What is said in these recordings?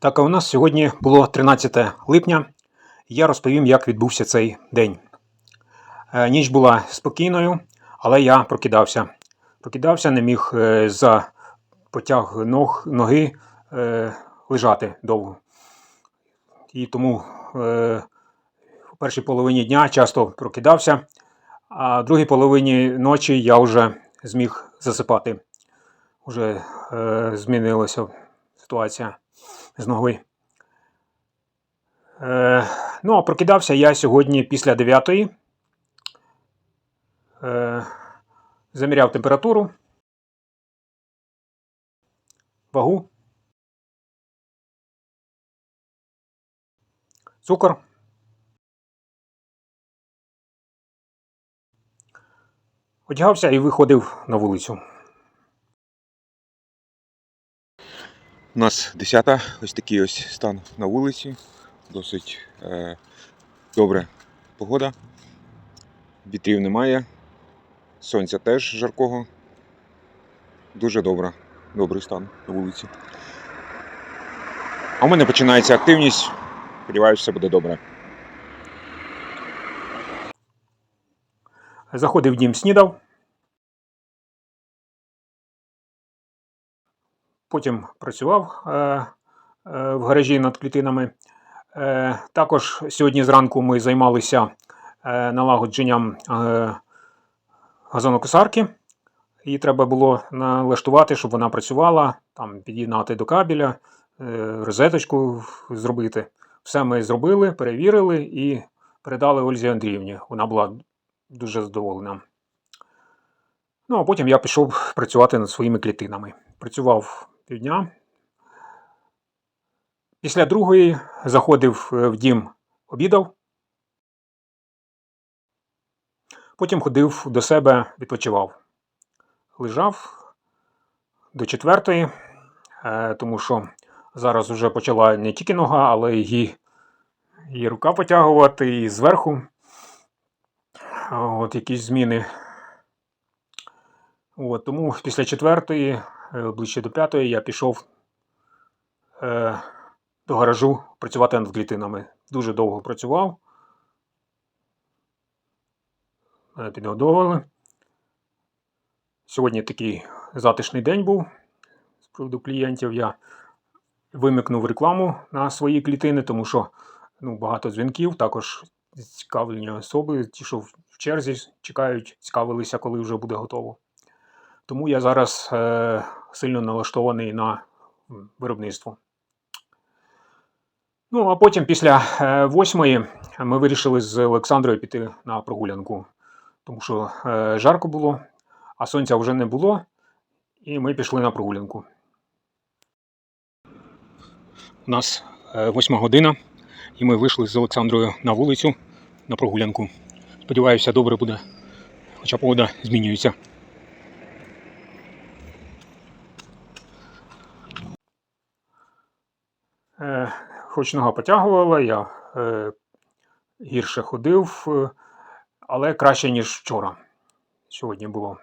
Так, а у нас сьогодні було 13 липня. Я розповім, як відбувся цей день. Е, Ніч була спокійною, але я прокидався. Прокидався, не міг е, за потяг ног, ноги е, лежати довго. І тому у першій половині дня часто прокидався, а в другій половині ночі я вже зміг засипати. Уже змінилася ситуація з ногою. Е, ну, а прокидався я сьогодні після 9. Е, заміряв температуру, вагу, цукор. Одягався і виходив на вулицю. У нас 10 ось такий ось стан на вулиці. Досить е, добра погода. Вітрів немає. Сонця теж жаркого. Дуже добра, добрий стан на вулиці. А у мене починається активність. Сподіваюся, все буде добре. Заходив в дім, снідав. Потім працював е, е, в гаражі над клітинами. Е, також сьогодні зранку ми займалися налагодженням газонокосарки. Її треба було налаштувати, щоб вона працювала, там, під'єднати до кабеля, розеточку зробити. Все ми зробили, перевірили і передали Ользі Андріївні. Вона була дуже задоволена. Ну, а потім я пішов працювати над своїми клітинами. Працював півдня. Після другої заходив е, в дім, обідав. Потім ходив до себе, відпочивав. Лежав до четвертої, е, тому що зараз вже почала не тільки нога, але й, і рука потягувати, і зверху. От якісь зміни. От, тому після четвертої, ближче до п'ятої, я пішов е, до гаражу працювати над клітинами. Дуже довго працював. Мене підгодовували. Сьогодні такий затишний день був з приводу клієнтів. Я вимикнув рекламу на свої клітини, тому що ну, багато дзвінків, також цікавлені особи, ті, що в черзі чекають, цікавилися, коли вже буде готово. Тому я зараз е, сильно налаштований на виробництво. Ну, а потім, після е, восьмої, ми вирішили з Олександрою піти на прогулянку, тому що е, жарко було, а сонця вже не було, і ми пішли на прогулянку. У нас е, восьма година, і ми вийшли з Олександрою на вулицю на прогулянку. Сподіваюся, добре буде, хоча погода змінюється. Е, хоч нога потягувала, я е, гірше ходив, е, але краще, ніж вчора. Сьогодні було.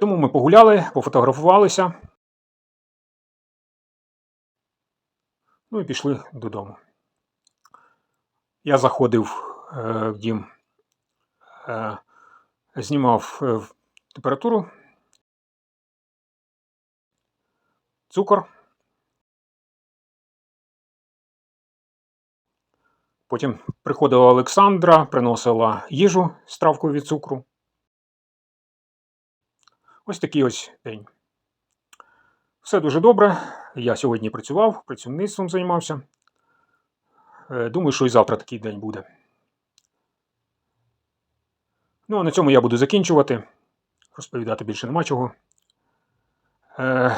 Тому ми погуляли, пофотографувалися. Ну і пішли додому. Я заходив в дім, знімав температуру, цукор. Потім приходила Олександра, приносила їжу з травкою від цукру. Ось такий ось день. Все дуже добре. Я сьогодні працював, працівництвом займався. Е, Думаю, що і завтра такий день буде. Ну, а на цьому я буду закінчувати. Розповідати більше нема чого. Е,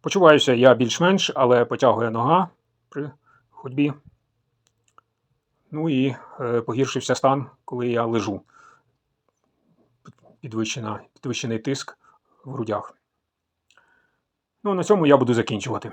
Почуваюся я більш-менш, але потягує нога при ходьбі. Ну і е, погіршився стан, коли я лежу. Підвищена, підвищений тиск в грудях. Ну, на цьому я буду закінчувати.